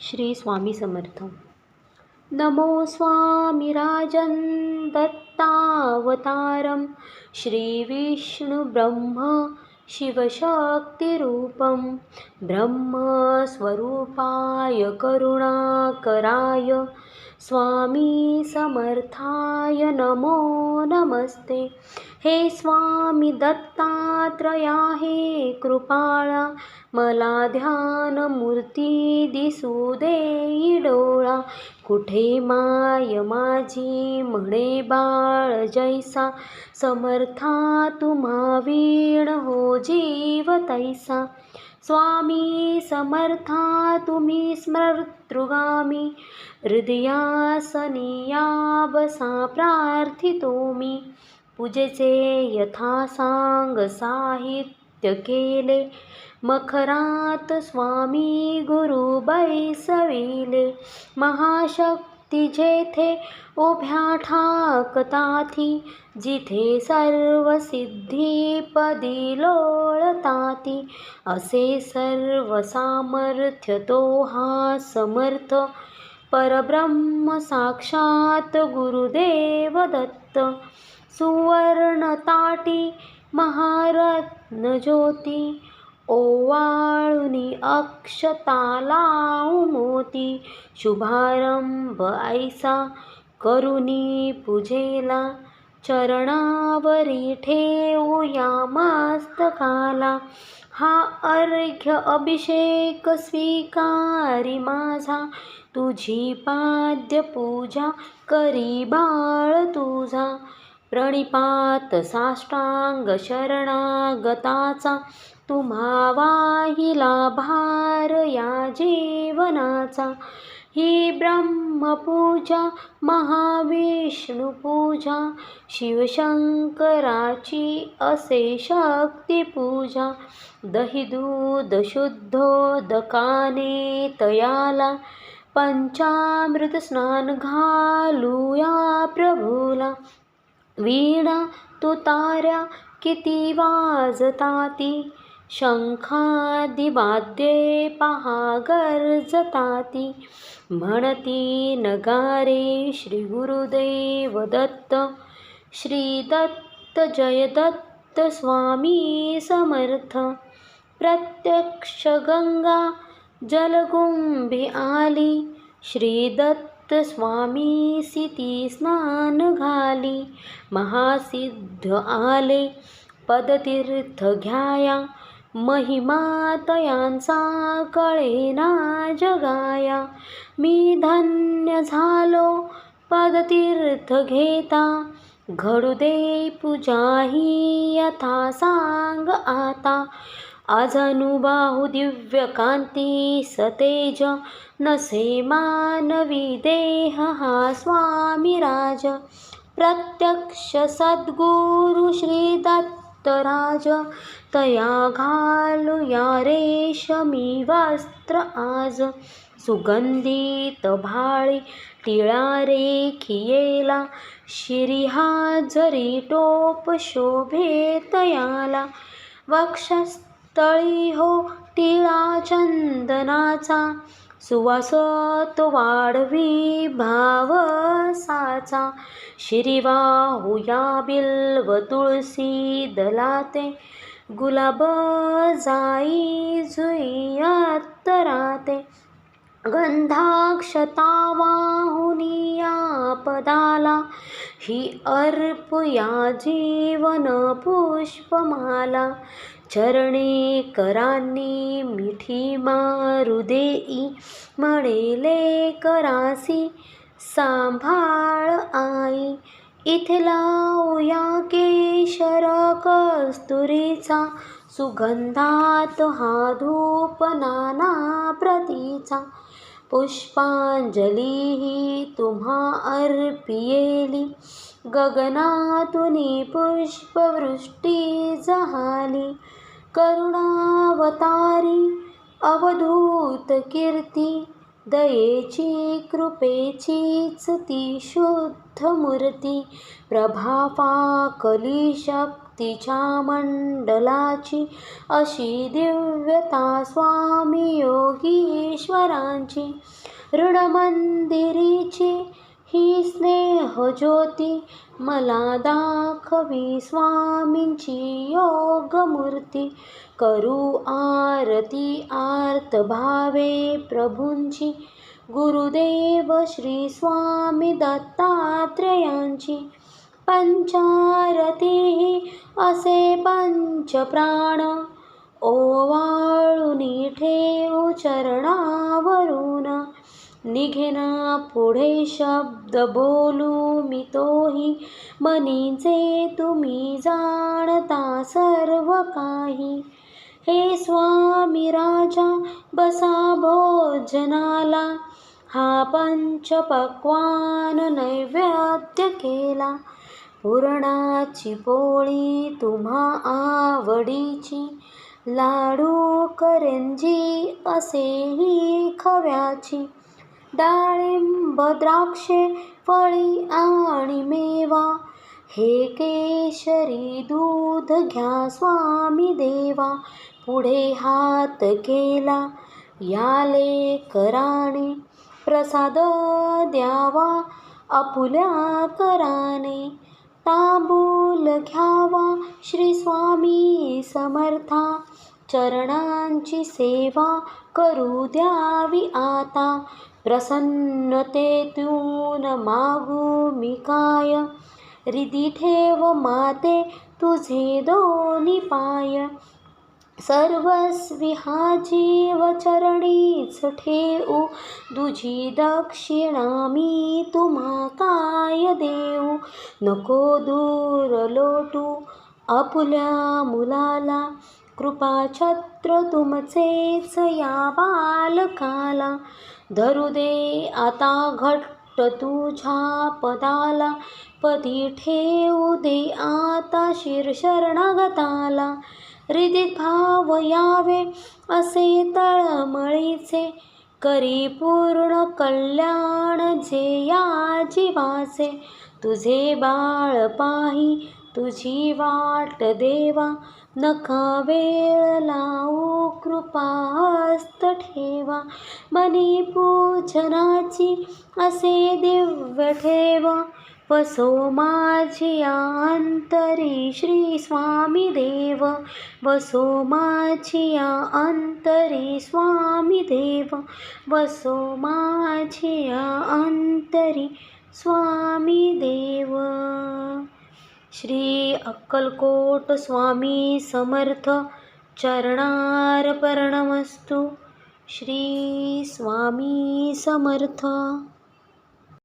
श्री स्वामी समर्थ. नमो स्वामिराजन् दत्तावतारं श्रीविष्णुब्रह्म शिवशक्तिरूपं ब्रह्मस्वरूपाय करुणाकराय. स्वामी समर्थाय नमो नमस्ते. हे स्वामी दत्तात्रया हे कृपाळा मला ध्यान मूर्ती दिसू देई डोळा. कुठे माय माझी म्हणे बाळ जैसा समर्था तुम्हा वीण हो जीव तैसा. स्वामी समर्था तुम्ही स्मर्तृगामी. हृदयासनियाबसा प्रार्थितो मी पूजेचे यथा सांग साहित्य केले. मखरात स्वामी गुरु बैसविले. महाशक्ती ती जेथे उभ्या ठाकताती जिथे सर्व सिद्धीपदी लोळताती असे सर्व सामर्थ्य तो हा समर्थ. परब्रह्म साक्षात गुरुदेव दत्त सुवर्ण ताटी महारत्न ज्योती ओवाळुनी अक्षताला होती. शुभारंभ ऐसा करुणी पूजेला. चरणावरी ठेवूया मास्तकाला. हा अर्घ्य अभिषेक स्वीकारी माझा. तुझी पाद्य पूजा करी बाळ तुझा. प्रणिपात साष्टांग शरणागताचा. तुम्हा वाहिला भार या जीवनाचा. ही ब्रह्मपूजा महाविष्णुपूजा शिवशंकराची असे शक्तिपूजा दहीदूध शुद्धोदकाने तयाला पंचामृत स्नान घालूया प्रभूला. वीणा तुताऱ्या किती वाजताती? शंखादिवाद्ये पहा गर्जताती म्हणती नगारे श्री गुरुदेव दत्त श्री दत्त जय दत्त स्वामी समर्थ। प्रत्यक्ष गंगा जलकुंभी आली। श्री दत्त स्वामी सिती स्नान घाली। महासिद्ध आले। पदतीर्थ घ्याया। महिमात यांचा कळेना जगाया. मी धन्य झालो पदतीर्थ घेता. घडू दे पूजाही यथा सांग आता. अजनुबाहु दिव्य कांती सतेज नसे मानवी देह हा स्वामी राज. प्रत्यक्ष सद्गुरु श्री दत्त राज तया घालूया रेशमी वस्त्र आज. सुगंधित भाळी टिळा रेखियेला शिरिहा जरी टोप शोभे तयाला वक्षस्थळी हो टिळा चंदनाचा सुवास तो वाढवी भावसाचा. शिरिवाहुया बिल्व तुळसी दलाते. गुलाब जाई जुई गंधाक्षता वाहुनिया पदाला ही अर्पया जीवन पुष्पमाला. चरणे करांनी मिठी मारुदेई म्हणेले करासी सांभाळ आई. इथे लावूया केशर कस्तुरीचा सुगंधात हा धूप नाना प्रतीचा. पुष्पांजली ही तुम्हा अर्पियेली गगनातुनी पुष्पवृष्टी जहाली. करुणावतारी अवधूत कीर्ती दयेची कृपेचीच ती शुद्ध मूर्ती प्रभापा कली शक्तीच्या मंडलाची अशी दिव्यता स्वामी योगीश्वरांची ऋणमंदिरीची ही स्नेहज्योती मला दाखवी स्वामींची योगमूर्ती. करू आरती आर्त भावे प्रभूंची. गुरुदेव श्री स्वामी दत्तात्रेयांची. पंचारती असे पंच प्राण ओवाळूनी ठेव चरणावरून. निघेना पुढे शब्द बोलू मी तोही. मनीचे तुम्ही जाणता सर्व काही. हे स्वामी राजा बसा भोजनाला. हा पंचपक्वान नैवेद्य केला. पुरणाची पोळी तुम्हा आवडीची. लाडू करंजी असेही खव्याची. डाळिंब द्राक्षे फळी आणि मेवा. हे केशरी दूध घ्या स्वामी देवा. पुढे हात केला याले कराने प्रसाद द्यावा अपुल्या कराने तांबूल घ्यावा श्री स्वामी समर्था. चरणांची सेवा करू द्यावी आता. प्रसन्नतेतून मागू मी काय रिदी ठेव माते तुझे दोन्ही पाय. सर्वस्वी हा जीव चरणीच ठेऊ तुझी दक्षिणा मी तुम्हा काय देऊ. नको दूर लोटू आपुल्या मुलाला कृपाछत्र तुमचेच या बालकाला. धरू दे आता घट्ट तुझ्या पदाला पदी ठेवू दे आता शिर शरणागताला. हृदित भाव यावे असे तळमळीचे करी पूर्ण कल्याण जे या जीवाचे. तुझे बाळ पाही तुझी वाट देवा नका वेळ लावू कृपास्त ठेवा. मनी पूजनाची असे दिव्य ठेवा. वसो माझी अंतरी श्री स्वामी देव. वसो माझी अंतरी स्वामी देव. वसो माझी अंतरी स्वामी देव. श्री अक्कलकोट स्वामी समर्थ चरणार्पणमस्तु श्री स्वामी समर्थ.